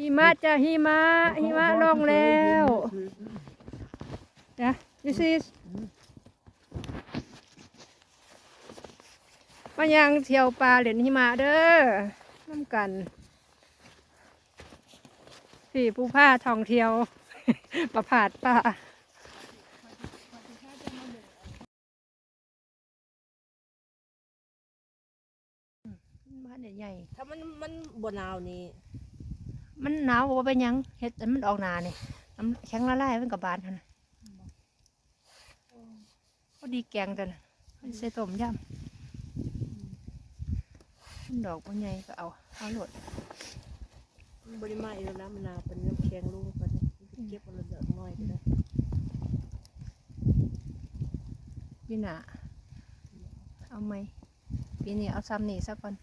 หิมะจะหิมะหิมะลงแล้วจ้ะ this is มายังเที่ยวปลาเหรียญหิมะเด้อน้ำกันสี่ผู้ผ้าทองเที่ยว ประผาดป่าบ้านใหญ่ๆถ้ามันมันบนาวนี่ มันหนาวบ่เป็นหยังเฮ็ดแต่มันออกหนานี่น้ำแข็งละลายมันกับบานหั่นน่ะพอดีแกงกันมันใส่ต้มยำมันดอกมันใหญ่ก็เอาเอาโหลดมันบริมาอีกแล้วนะมันนาวเป็นน้ำแข็งลงไปนี่เก็บเอาละเดือดน้อยก็ได้พี่หนาเอาไหมปีนี้เอาซ้ำนี่ซะก่อน